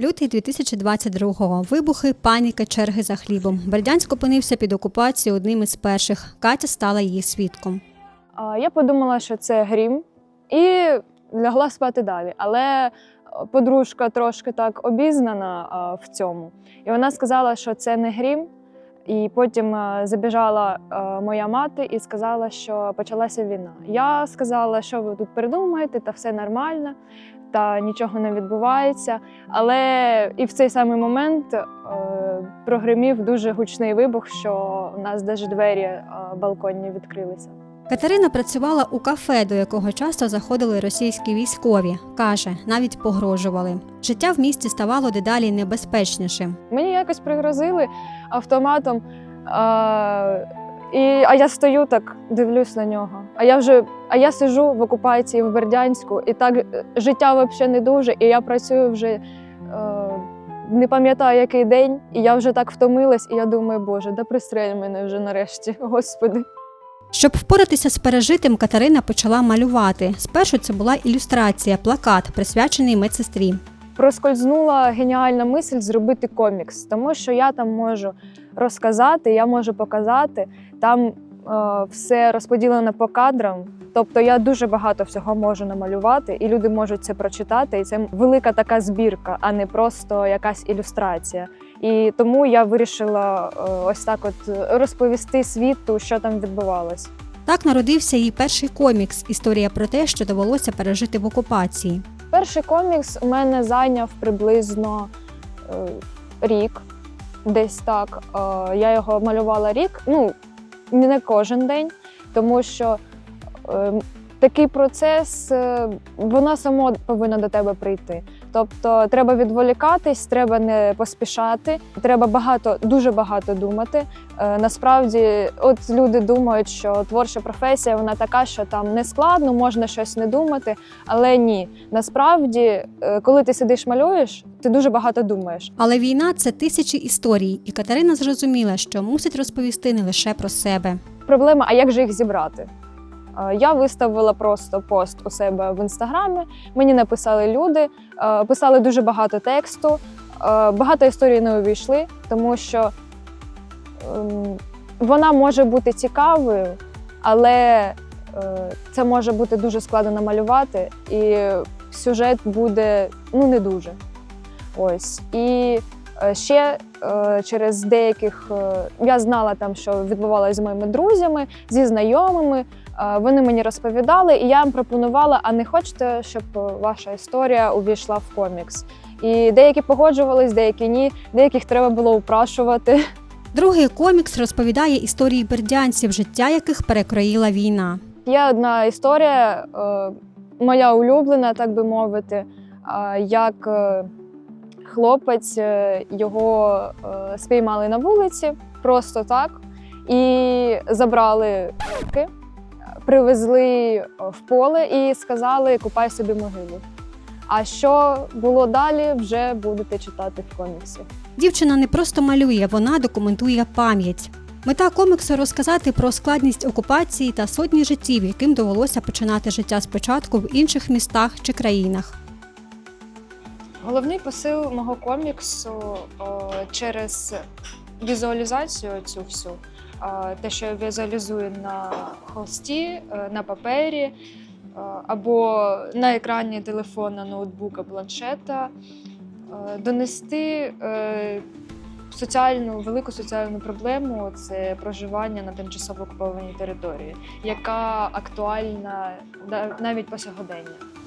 Лютий 2022-го. Вибухи, паніка, черги за хлібом. Бердянськ опинився під окупацією одним із перших. Катя стала її свідком. Я подумала, що це грім, і лягла спати далі. Але е, подружка трошки так обізнана в цьому. І вона сказала, що це не грім. І потім е, забіжала е, моя мати і сказала, що почалася війна. Я сказала, що ви тут придумаєте, та все нормально, та нічого не відбувається. Але і в цей самий момент е, прогримів дуже гучний вибух, що у нас навіть двері е, балконні відкрилися. Катерина працювала у кафе, до якого часто заходили російські військові. Каже, навіть погрожували. Життя в місті ставало дедалі небезпечнішим. Мені якось пригрозили автоматом. А, і, а я стою так, дивлюсь на нього. А я вже а я сижу в окупації в Бердянську, і так е, життя взагалі не дуже. І я працюю вже е, не пам'ятаю який день, і я вже так втомилась, і я думаю, боже, да пристрель мене вже нарешті, господи. Щоб впоратися з пережитим, Катерина почала малювати. Спершу це була ілюстрація, плакат, присвячений медсестрі. проскользнула геніальна мисль зробити комікс, тому що я там можу розказати, я можу показати. Там все розподілено по кадрам. Тобто я дуже багато всього можу намалювати, і люди можуть це прочитати. І це велика така збірка, а не просто якась ілюстрація. І тому я вирішила е, ось так от розповісти світу, що там відбувалось. Так народився її перший комікс Історія про те, що довелося пережити в окупації. Перший комікс у мене зайняв приблизно е, рік, десь так. Е, я його малювала рік, ну не кожен день, тому що е, такий процес, е, воно само повинно до тебе прийти. Тобто треба відволікатись, треба не поспішати, треба багато, дуже багато думати. Е, насправді, от люди думають, що творча професія вона така, що там не складно, можна щось не думати. Але ні, насправді, е, коли ти сидиш малюєш, ти дуже багато думаєш. Але війна це тисячі історій, і Катерина зрозуміла, що мусить розповісти не лише про себе. Проблема, а як же їх зібрати? Е, Я виставила просто пост у себе в інстаграмі. Мені написали люди, е, писали дуже багато тексту. Е, Багато історій не увійшли, тому що ем, вона може бути цікавою, але це може бути дуже складно намалювати, і сюжет буде ну не дуже. Ось. І е, ще е, через деяких е, я знала там, що відбувалося з моїми друзями, зі знайомими. Вони мені розповідали, і я їм пропонувала: а не хочете, щоб ваша історія увійшла в комікс? І деякі погоджувались, деякі ні, деяких треба було упрашувати. Другий комікс розповідає історії бердянців, життя яких перекроїла війна. Є одна історія, моя улюблена, так би мовити, як хлопець е, його е, спіймали на вулиці просто так і забрали привезли в поле і сказали: купай собі могилу. А що було далі, вже будете читати в коміксі. Дівчина не просто малює, вона документує пам'ять. Мета коміксу розказати про складність окупації та сотні життів, яким довелося починати життя спочатку в інших містах чи країнах. Головний посил мого коміксу о, через візуалізацію цю всю, о, те, що я візуалізую на холсті, е, на папері о, або на екрані телефона, ноутбука, планшета, е, донести е, соціальну велику соціальну проблему це проживання на тимчасово окупованій території, яка актуальна навіть по сьогодення.